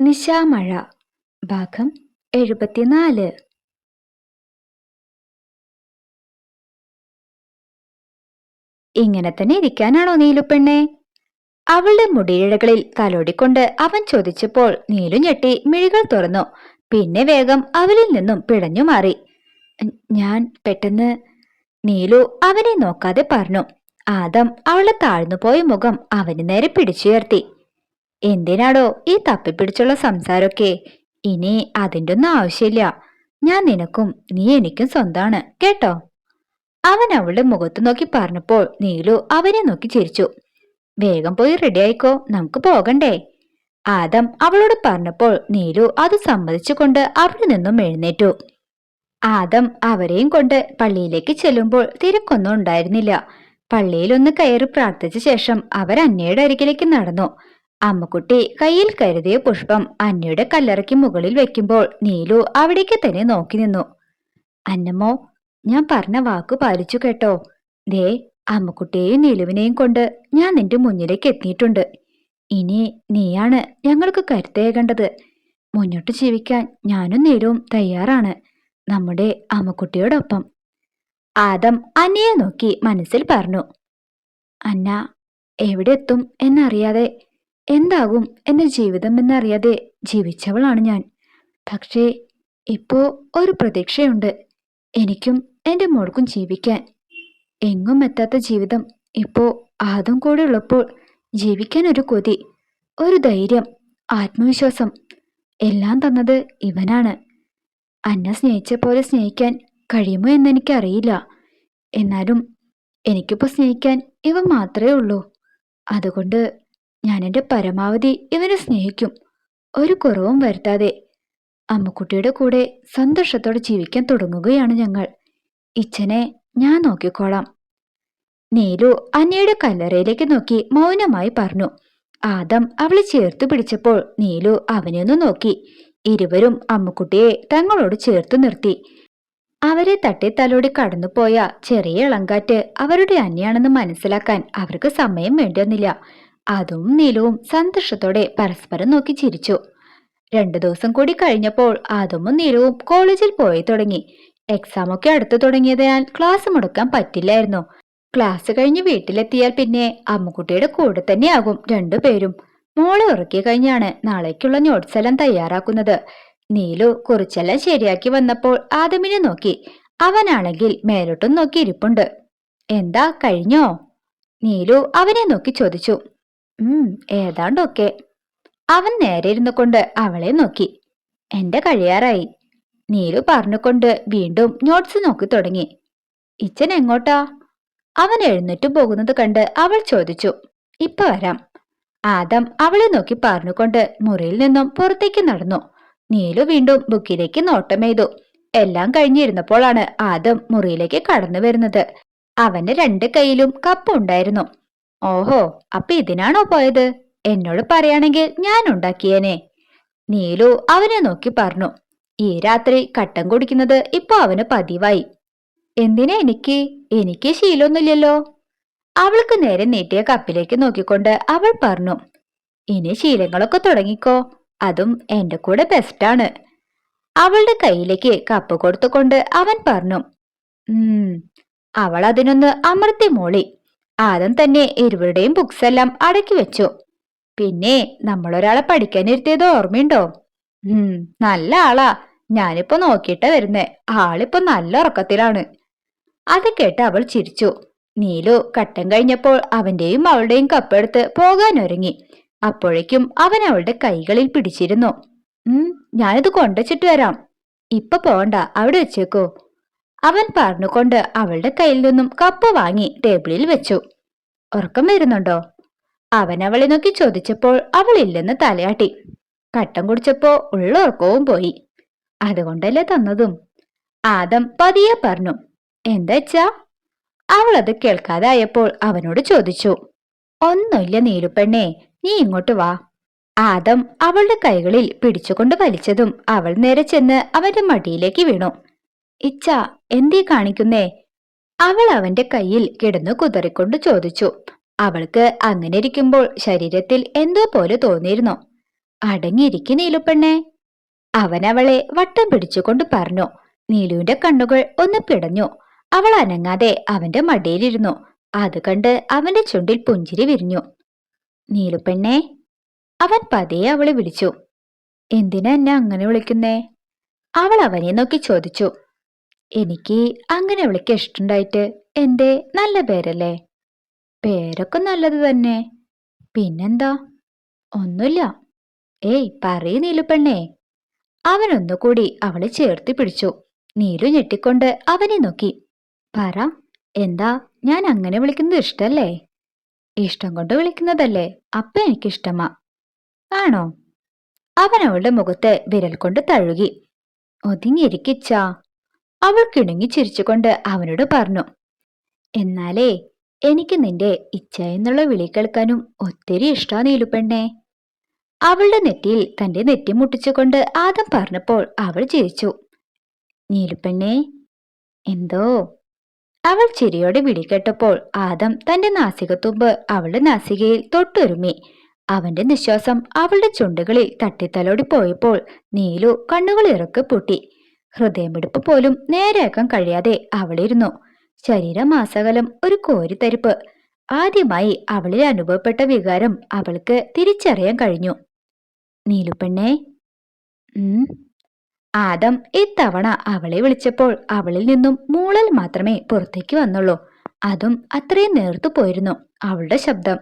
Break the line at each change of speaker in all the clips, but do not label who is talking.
നിശാമഴ ഭാഗം എഴുപത്തിനാല്. ഇങ്ങനെ തന്നെ ഇരിക്കാനാണോ നീലു പെണ്ണെ? അവളുടെ മുടിയിഴകളിൽ തലോടിക്കൊണ്ട് അവൻ ചോദിച്ചപ്പോൾ നീലു ഞെട്ടി മിഴികൾ തുറന്നു. പിന്നെ വേഗം അവളിൽ നിന്നും പിടഞ്ഞു മാറി. ഞാൻ പെട്ടെന്ന് നീലു അവനെ നോക്കാതെ പറഞ്ഞു. ആദം അവളെ താഴ്ന്നുപോയ മുഖം അവന് നേരെ പിടിച്ചുയർത്തി. എന്തിനാടോ ഈ തപ്പിപ്പിടിച്ചുള്ള സംസാരമൊക്കെ? ഇനി അതിന്റെ ഒന്നും ആവശ്യമില്ല. ഞാൻ നിനക്കും നീ എനിക്കും സ്വന്താണ് കേട്ടോ? അവൻ അവളുടെ മുഖത്ത് നോക്കി പറഞ്ഞപ്പോൾ നീലു അവനെ നോക്കി ചിരിച്ചു. വേഗം പോയി റെഡി ആയിക്കോ നമുക്ക് പോകണ്ടേ? ആദം അവളോട് പറഞ്ഞപ്പോൾ നീലു അത് സമ്മതിച്ചുകൊണ്ട് അവിടെ നിന്നും എഴുന്നേറ്റു. ആദം അവരെയും കൊണ്ട് പള്ളിയിലേക്ക് ചെല്ലുമ്പോൾ തിരക്കൊന്നും ഉണ്ടായിരുന്നില്ല. പള്ളിയിലൊന്ന് കയറി പ്രാർത്ഥിച്ച ശേഷം അവർ അന്നയുടെ അരികിലേക്ക് നടന്നു. അമ്മക്കുട്ടി കയ്യിൽ കരുതിയ പുഷ്പം അന്നയുടെ കല്ലറയ്ക്ക് മുകളിൽ വെക്കുമ്പോൾ നീലു അവിടേക്ക് തന്നെ നോക്കി നിന്നു. അന്നമ്മോ ഞാൻ പറഞ്ഞ വാക്കു പാലിച്ചു കേട്ടോ. ദേ അമ്മക്കുട്ടിയെയും നീലുവിനെയും കൊണ്ട് ഞാൻ നിന്റെ മുന്നിലേക്ക് എത്തിയിട്ടുണ്ട്. ഇനി നീയാണ് ഞങ്ങൾക്ക് കരുത്തേകേണ്ടത് മുന്നോട്ട് ജീവിക്കാൻ ഞാനും നീലുവും തയ്യാറാണ്. നമ്മുടെ അമ്മക്കുട്ടിയോടൊപ്പം. ആദം അന്നയെ നോക്കി മനസ്സിൽ പറഞ്ഞു. അന്ന എവിടെ എത്തും എന്നറിയാതെ എന്താകും എന്റെ ജീവിതം എന്നറിയാതെ ജീവിച്ചവളാണ് ഞാൻ. പക്ഷേ ഇപ്പോ ഒരു പ്രതീക്ഷയുണ്ട്. എനിക്കും എന്റെ മോൾക്കും ജീവിക്കാൻ. എങ്ങും എത്താത്ത ജീവിതം ഇപ്പോ ആദം കൂടെ ഉള്ളപ്പോൾ ജീവിക്കാൻ ഒരു കൊതി ഒരു ധൈര്യം ആത്മവിശ്വാസം എല്ലാം തന്നത് ഇവനാണ്. അന്ന സ്നേഹിച്ച പോലെ സ്നേഹിക്കാൻ കഴിയുമോ എന്നെനിക്കറിയില്ല എന്നാലും എനിക്കിപ്പോൾ സ്നേഹിക്കാൻ ഇവ മാത്രമേ ഉള്ളൂ. അതുകൊണ്ട് ഞാൻ എന്റെ പരമാവധി ഇവനെ സ്നേഹിക്കും. ഒരു കുറവും വരുത്താതെ അമ്മക്കുട്ടിയുടെ കൂടെ സന്തോഷത്തോടെ ജീവിക്കാൻ തുടങ്ങുകയാണ് ഞങ്ങൾ. ഇച്ഛനെ ഞാൻ നോക്കിക്കോളാം. നീലു അന്നയുടെ കല്ലറയിലേക്ക് നോക്കി മൗനമായി പറഞ്ഞു. ആദം അവളെ ചേർത്ത് പിടിച്ചപ്പോൾ നീലു അവനെ ഒന്ന് നോക്കി. ഇരുവരും അമ്മുക്കുട്ടിയെ തങ്ങളോട് ചേർത്ത് നിർത്തി. അവരെ തട്ടി തലോടി കടന്നുപോയ ചെറിയ ഇളങ്കാറ്റ് അവരുടെ അന്യാണെന്ന് മനസ്സിലാക്കാൻ അവർക്ക് സമയം വേണ്ടിവന്നില്ല അതും നീലുവും സന്തോഷത്തോടെ പരസ്പരം നോക്കി ചിരിച്ചു. രണ്ടു ദിവസം കൂടി കഴിഞ്ഞപ്പോൾ അതും നീലുവും കോളേജിൽ പോയി തുടങ്ങി. എക്സാം ഒക്കെ അടുത്തു തുടങ്ങിയതിനാൽ ക്ലാസ് മുടക്കാൻ പറ്റില്ലായിരുന്നു. ക്ലാസ് കഴിഞ്ഞ് വീട്ടിലെത്തിയാൽ പിന്നെ അമ്മുക്കുട്ടിയുടെ കൂടെ തന്നെയാകും രണ്ടുപേരും മോളെ ഉറക്കി കഴിഞ്ഞാണ് നാളേക്കുള്ള നോട്ട്സ് എല്ലാം തയ്യാറാക്കുന്നത്. നീലു കുറിച്ചെല്ലാം ശരിയാക്കി വന്നപ്പോൾ ആദമിനെ നോക്കി. അവനാണെങ്കിൽ മേലോട്ടും നോക്കി ഇരിപ്പുണ്ട്. എന്താ കഴിഞ്ഞോ? നീലു അവനെ നോക്കി ചോദിച്ചു. ഉം ഏതാണ്ടൊക്കെ. അവൻ നേരെ ഇരുന്നു കൊണ്ട് അവളെ നോക്കി. എന്റെ കഴിയാറായി. നീലു പറഞ്ഞുകൊണ്ട് വീണ്ടും നോട്ട്സ് നോക്കി തുടങ്ങി. ഇച്ചൻ എങ്ങോട്ടാ? അവൻ എഴുന്നേറ്റ് പോകുന്നത് കണ്ട് അവൾ ചോദിച്ചു. ഇപ്പൊ വരാം. ആദം അവളെ നോക്കി പറഞ്ഞുകൊണ്ട് മുറിയിൽ നിന്നും പുറത്തേക്ക് നടന്നു. നീലു വീണ്ടും ബുക്കിലേക്ക് നോട്ടം നോട്ടമെയ്തു എല്ലാം കഴിഞ്ഞിരുന്നപ്പോഴാണ് ആദം മുറിയിലേക്ക് കടന്നു വരുന്നത്. അവന്റെ രണ്ട് കൈയിലും കപ്പുണ്ടായിരുന്നു ഓഹോ അപ്പൊ ഇതിനാണോ പോയത്? എന്നോട് പറയാണെങ്കിൽ ഞാൻ ഉണ്ടാക്കിയേനെ. നീലു അവനെ നോക്കി പറഞ്ഞു. ഈ രാത്രി കട്ടൻ കുടിക്കുന്നത് ഇപ്പൊ അവന് പതിവായി. എന്തിനാ എനിക്ക്? എനിക്ക് ശീലമൊന്നുമില്ലല്ലോ. അവൾക്ക് നേരെ നീട്ടിയ കപ്പിലേക്ക് നോക്കിക്കൊണ്ട് അവൾ പറഞ്ഞു. ഇനി ശീലങ്ങളൊക്കെ തുടങ്ങിക്കോ. അതും എന്റെ കൂടെ ബെസ്റ്റാണ് അവളുടെ കയ്യിലേക്ക് കപ്പ് കൊടുത്തുകൊണ്ട് അവൻ പറഞ്ഞു. ഉം അവൾ അതിനൊന്ന് അമർത്തി മോളി. ആദ്യം തന്നെ ഇരുവരുടെയും ബുക്സ് എല്ലാം അടക്കി വെച്ചു. പിന്നെ നമ്മളൊരാളെ പഠിക്കാനിരുത്തിയത് ഓർമ്മയുണ്ടോ? ഉം നല്ല ആളാ. ഞാനിപ്പോ നോക്കിയിട്ടാ വരുന്നേ. ആളിപ്പോ നല്ല ഉറക്കത്തിലാണ്. അത് കേട്ട് അവൾ ചിരിച്ചു. നീലു കട്ടൻ കഴിഞ്ഞപ്പോൾ അവന്റെയും അവളുടെയും കപ്പെടുത്ത് പോകാൻ ഒരുങ്ങി. അപ്പോഴേക്കും അവൻ അവളുടെ കൈകളിൽ പിടിച്ചിരുന്നു. ഉം ഞാനിത് കൊണ്ടുവച്ചിട്ട് വരാം. ഇപ്പൊ പോണ്ട. അവിടെ വെച്ചേക്കോ. അവൻ പറഞ്ഞുകൊണ്ട് അവളുടെ കയ്യിൽ നിന്നും കപ്പ് വാങ്ങി ടേബിളിൽ വെച്ചു. ഉറക്കം വരുന്നുണ്ടോ? അവൻ അവളെ നോക്കി ചോദിച്ചപ്പോൾ അവൾ ഇല്ലെന്ന് തലയാട്ടി. കട്ടം കുടിച്ചപ്പോ ഉള്ള ഉറക്കവും പോയി. അതുകൊണ്ടല്ലേ തന്നതും? ആദം പതിയെ പറഞ്ഞു എന്താച്ചാ അവൾ അത് കേൾക്കാതായപ്പോൾ അവനോട് ചോദിച്ചു ഒന്നുമില്ല നീലുപ്പെണ്ണേ നീ ഇങ്ങോട്ട് വാ. ആദം അവളുടെ കൈകളിൽ പിടിച്ചുകൊണ്ട് വലിച്ചതും അവൾ നേരെ ചെന്ന് അവന്റെ മടിയിലേക്ക് വീണു. ഇച്ച എന്തീ കാണിക്കുന്നേ? അവൾ അവന്റെ കയ്യിൽ കിടന്നു കുതറിക്കൊണ്ട് ചോദിച്ചു. അവൾക്ക് അങ്ങനെ ഇരിക്കുമ്പോൾ ശരീരത്തിൽ എന്തോ പോലെ തോന്നിയിരുന്നു. അടങ്ങിയിരിക്കെ അവൻ അവളെ വട്ടം പിടിച്ചുകൊണ്ട് പറഞ്ഞു. നീലുവിന്റെ കണ്ണുകൾ ഒന്ന് പിടഞ്ഞു. അവൾ അനങ്ങാതെ അവന്റെ മടിയിലിരുന്നു. അത് കണ്ട് അവന്റെ ചുണ്ടിൽ പുഞ്ചിരി വിരിഞ്ഞു. നീലുപ്പെണ്ണെ അവൻ പതിയെ അവളെ വിളിച്ചു. എന്തിനാ എന്നെ അങ്ങനെ വിളിക്കുന്നേ? അവൾ അവനെ നോക്കി ചോദിച്ചു. എനിക്ക് അങ്ങനെ വിളിക്കാൻ ഇഷ്ടണ്ടായിട്ട് എന്റെ നല്ല പേരല്ലേ? പേരൊക്കെ നല്ലത് തന്നെ. പിന്നെന്താ? ഒന്നുമില്ല ഏയ് പറയ് നീലുപ്പെണ്ണേ അവനൊന്നുകൂടി അവളെ ചേർത്തി പിടിച്ചു. നീലു ഞെട്ടിക്കൊണ്ട് അവനെ നോക്കി. പറ എന്താ? ഞാൻ അങ്ങനെ വിളിക്കുന്നത് ഇഷ്ടല്ലേ? ഇഷ്ടം കൊണ്ട് വിളിക്കുന്നതല്ലേ? അപ്പ എനിക്കിഷ്ടമാ. ആണോ? അവൻ അവളുടെ മുഖത്ത് വിരൽ കൊണ്ട് തഴുകി. ഒതുങ്ങിയിരിക്കിച്ചാ അവൾ കിണുങ്ങി ചിരിച്ചുകൊണ്ട് അവനോട് പറഞ്ഞു എന്നാലേ എനിക്ക് നിന്റെ ഇച്ഛ എന്നുള്ള വിളി കേൾക്കാനും ഒത്തിരി ഇഷ്ടാ നീലുപെണ്ണേ. അവളുടെ നെറ്റിയിൽ തന്റെ നെറ്റി മുട്ടിച്ചുകൊണ്ട് ആദം പറഞ്ഞപ്പോൾ അവൾ ചിരിച്ചു നീലുപെണ്ണേ എന്തോ? അവൾ ചിരിയോടെ വിളി കേട്ടപ്പോൾ ആദം തന്റെ നാസികത്തുമ്പ് അവളുടെ നാസികയിൽ തൊട്ടുരുമി. അവന്റെ നിശ്വാസം അവളുടെ ചുണ്ടുകളിൽ തട്ടിത്തലോടി പോയപ്പോൾ നീലു കണ്ണുകൾ ഇറക്കി പൊട്ടി ഹൃദയമിടിപ്പ് പോലും നേരെയാക്കാൻ കഴിയാതെ അവളിരുന്നു. ശരീരമാസകലം ഒരു കോരിത്തരിപ്പ്. ആദ്യമായി അവളിൽ അനുഭവപ്പെട്ട വികാരം അവൾക്ക് തിരിച്ചറിയാൻ കഴിഞ്ഞു. നീലുപെണ്ണേ ആദം ഇത്തവണ അവളെ വിളിച്ചപ്പോൾ അവളിൽ നിന്നും മൂളൽ മാത്രമേ പുറത്തേക്ക് വന്നുള്ളൂ. അതും അത്രയും നേർത്തു പോയിരുന്നു അവളുടെ ശബ്ദം.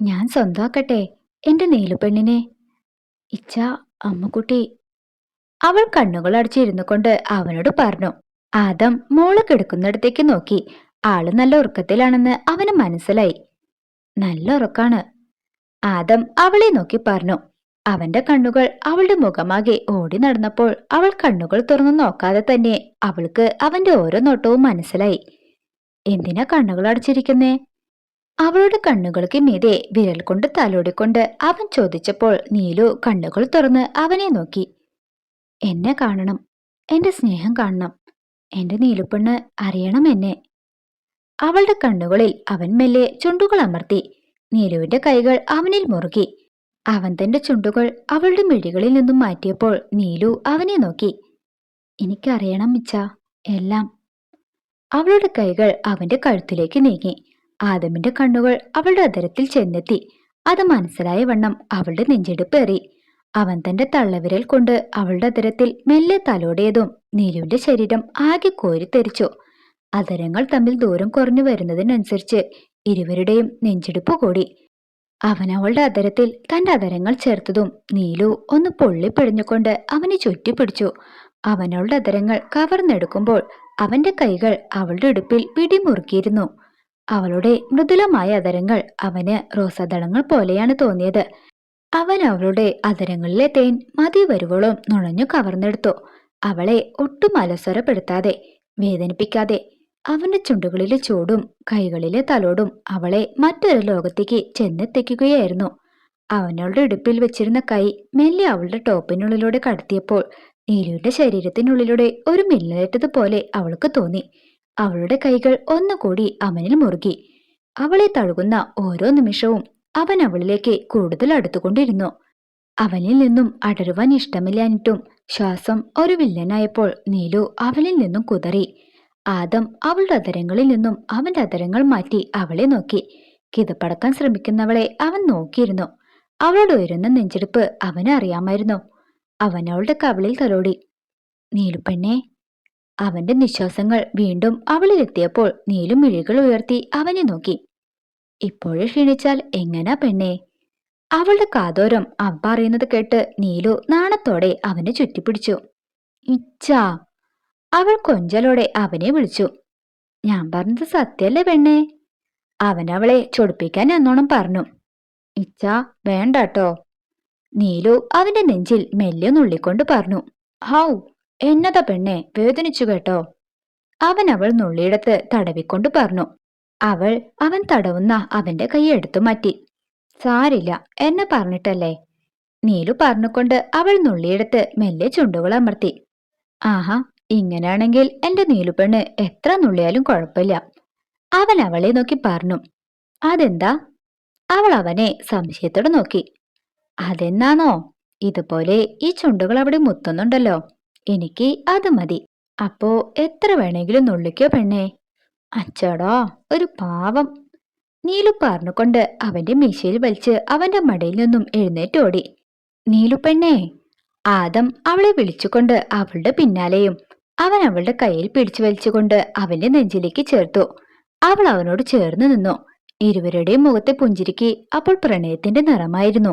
ഞാൻ സ്വന്തമാക്കട്ടെ എന്റെ നീലുപെണ്ണിനെ ഇച്ച അമ്മക്കുട്ടി അവൾ കണ്ണുകൾ അടച്ചിരുന്നു കൊണ്ട് അവനോട് പറഞ്ഞു ആദം മോൾ കിടക്കുന്നിടത്തേക്ക് നോക്കി. ആൾ നല്ല ഉറക്കത്തിലാണെന്ന് അവന് മനസ്സിലായി. നല്ല ഉറക്കാണ്. ആദം അവളെ നോക്കി പറഞ്ഞു. അവന്റെ കണ്ണുകൾ അവളുടെ മുഖമാകെ ഓടി നടന്നപ്പോൾ അവൾ കണ്ണുകൾ തുറന്നു നോക്കാതെ തന്നെ അവൾക്ക് അവന്റെ ഓരോ നോട്ടവും മനസ്സിലായി. എന്തിനാ കണ്ണുകൾ അടച്ചിരിക്കുന്നേ? അവളുടെ കണ്ണുകൾക്ക് മീതെ വിരൽ കൊണ്ട് തലോടിക്കൊണ്ട് അവൻ ചോദിച്ചപ്പോൾ നീലു കണ്ണുകൾ തുറന്ന് അവനെ നോക്കി. എന്നെ കാണണം. എന്റെ സ്നേഹം കാണണം. എന്റെ നീലുപ്പെണ്ണ് അറിയണം എന്നെ. അവളുടെ കണ്ണുകളിൽ അവൻ മെല്ലെ ചുണ്ടുകൾ അമർത്തി. നീലുവിന്റെ കൈകൾ അവനിൽ മുറുകി. അവൻ തന്റെ ചുണ്ടുകൾ അവളുടെ മിഴികളിൽ നിന്നും മാറ്റിയപ്പോൾ നീലു അവനെ നോക്കി. എനിക്കറിയണം മിച്ച എല്ലാം. അവളുടെ കൈകൾ അവന്റെ കഴുത്തിലേക്ക് നീങ്ങി. ആദമിന്റെ കണ്ണുകൾ അവളുടെ അതരത്തിൽ ചെന്നെത്തി. അത് മനസ്സിലായ വണ്ണം അവളുടെ നെഞ്ചെടുപ്പേറി അവൻ തന്റെ തള്ളവിരൽ കൊണ്ട് അവളുടെ അതരത്തിൽ മെല്ലെ തലോടിയതും നീലുവിന്റെ ശരീരം ആകെ കോരിത്തെറിച്ചു അതരങ്ങൾ തമ്മിൽ ദൂരം കുറഞ്ഞു വരുന്നതിനനുസരിച്ച് ഇരുവരുടെയും നെഞ്ചെടുപ്പ് കൂടി. അവൻ അവളുടെ അതരത്തിൽ തന്റെ അതരങ്ങൾ ചേർത്തതും നീലു ഒന്ന് പൊള്ളിപ്പിടിഞ്ഞുകൊണ്ട് അവനെ ചുറ്റിപ്പിടിച്ചു അവനവളുടെ അതരങ്ങൾ കവർന്നെടുക്കുമ്പോൾ അവന്റെ കൈകൾ അവളുടെ ഇടുപ്പിൽ പിടിമുറുക്കിയിരുന്നു. അവളുടെ മൃദുലമായ അതരങ്ങൾ അവന് റോസാദളങ്ങൾ പോലെയാണ് തോന്നിയത്. അവൻ അവളുടെ അതരങ്ങളിലെ തേൻ മതി വരുവോളം നുണഞ്ഞു കവർന്നെടുത്തു. അവളെ ഒട്ടും അലസ്വരപ്പെടുത്താതെ വേദനിപ്പിക്കാതെ അവന്റെ ചുണ്ടുകളിലെ ചൂടും കൈകളിലെ തലോടും അവളെ മറ്റൊരു ലോകത്തേക്ക് ചെന്നെത്തിക്കുകയായിരുന്നു. അവനവളുടെ ഇടുപ്പിൽ വെച്ചിരുന്ന കൈ മെല്ലെ അവളുടെ ടോപ്പിനുള്ളിലൂടെ കടത്തിയപ്പോൾ നീലുവിന്റെ ശരീരത്തിനുള്ളിലൂടെ ഒരു മിന്നലേറ്റതുപോലെ അവൾക്ക് തോന്നി. അവളുടെ കൈകൾ ഒന്നുകൂടി അവനിൽ മുറുകി. അവളെ തഴുകുന്ന ഓരോ നിമിഷവും അവൻ അവളിലേക്ക് കൂടുതൽ അടുത്തുകൊണ്ടിരുന്നു. അവനിൽ നിന്നും അടരുവാൻ ഇഷ്ടമില്ലാഞ്ഞിട്ടും ശ്വാസം ഒരു വില്ലനായപ്പോൾ നീലു അവനിൽ നിന്നും കുതറി. ആദം അവളുടെ അതരങ്ങളിൽ നിന്നും അവന്റെ അതരങ്ങൾ മാറ്റി അവളെ നോക്കി. കിതപ്പടക്കാൻ ശ്രമിക്കുന്നവളെ അവൻ നോക്കിയിരുന്നു. അവളുടെ ഉയരുന്ന നെഞ്ചെടുപ്പ് അവന് അറിയാമായിരുന്നു. അവൻ അവളുടെ കവളിൽ തലോടി. നീലുപ്പെണ്ണെ അവന്റെ നിശ്വാസങ്ങൾ വീണ്ടും അവളിലെത്തിയപ്പോൾ നീലും മിഴികൾ ഉയർത്തി അവനെ നോക്കി. ഇപ്പോഴും ക്ഷീണിച്ചാൽ എങ്ങനാ പെണ്ണേ? അവളുടെ കാതോരം അവ പറയുന്നത് കേട്ട് നീലു നാണത്തോടെ അവനെ ചുറ്റിപ്പിടിച്ചു. ഇച്ചാ അവൾ കൊഞ്ചലോടെ അവനെ വിളിച്ചു. ഞാൻ പറഞ്ഞത് സത്യല്ലേ പെണ്ണേ? അവൻ അവളെ ചൊടിപ്പിക്കാൻ എന്നോണം പറഞ്ഞു. ഇച്ചാ വേണ്ടാട്ടോ. നീലു അവന്റെ നെഞ്ചിൽ മെല്ലെ നുള്ളിക്കൊണ്ട് പറഞ്ഞു. ഹൗ എന്നതാ പെണ്ണെ വേദനിച്ചു കേട്ടോ. അവൻ അവൾ നുള്ളിയിടത്ത് തടവിക്കൊണ്ട് പറഞ്ഞു. അവൾ അവൻ തടവുന്ന അവന്റെ കൈയെടുത്തു മാറ്റി. സാരില്ല എന്നെ പറഞ്ഞിട്ടല്ലേ? നീലു പറഞ്ഞുകൊണ്ട് അവൾ നുള്ളിയെടുത്ത് മെല്ലെ ചുണ്ടുകൾ അമർത്തി. ആഹാ ഇങ്ങനെയാണെങ്കിൽ എന്റെ നീലുപെണ്ണ് എത്ര നുള്ളിയാലും കുഴപ്പമില്ല. അവൻ അവളെ നോക്കി പറഞ്ഞു. അതെന്താ? അവൾ അവനെ സംശയത്തോടെ നോക്കി. അതെന്നാണോ? ഇതുപോലെ ഈ ചുണ്ടുകൾ അവിടെ മുത്തുന്നുണ്ടല്ലോ. എനിക്ക് അത് മതി. അപ്പോ എത്ര വേണമെങ്കിലും നുള്ളിക്കോ പെണ്ണേ? അച്ചടാ ഒരു പാവം. നീലു പറഞ്ഞുകൊണ്ട് അവന്റെ മീശയിൽ വലിച്ച് അവന്റെ മടയിൽ നിന്നും എഴുന്നേറ്റോടി നീലു പെണ്ണേ ആദം അവളെ വിളിച്ചുകൊണ്ട് അവളുടെ പിന്നാലെയും അവൻ അവളുടെ കയ്യിൽ പിടിച്ചു വലിച്ചുകൊണ്ട് അവന്റെ നെഞ്ചിലേക്ക് ചേർത്തു. അവൾ അവനോട് ചേർന്ന് നിന്നു. ഇരുവരുടെയും മുഖത്തെ പുഞ്ചിരിക്ക് അപ്പോൾ പ്രണയത്തിന്റെ നിറമായിരുന്നു.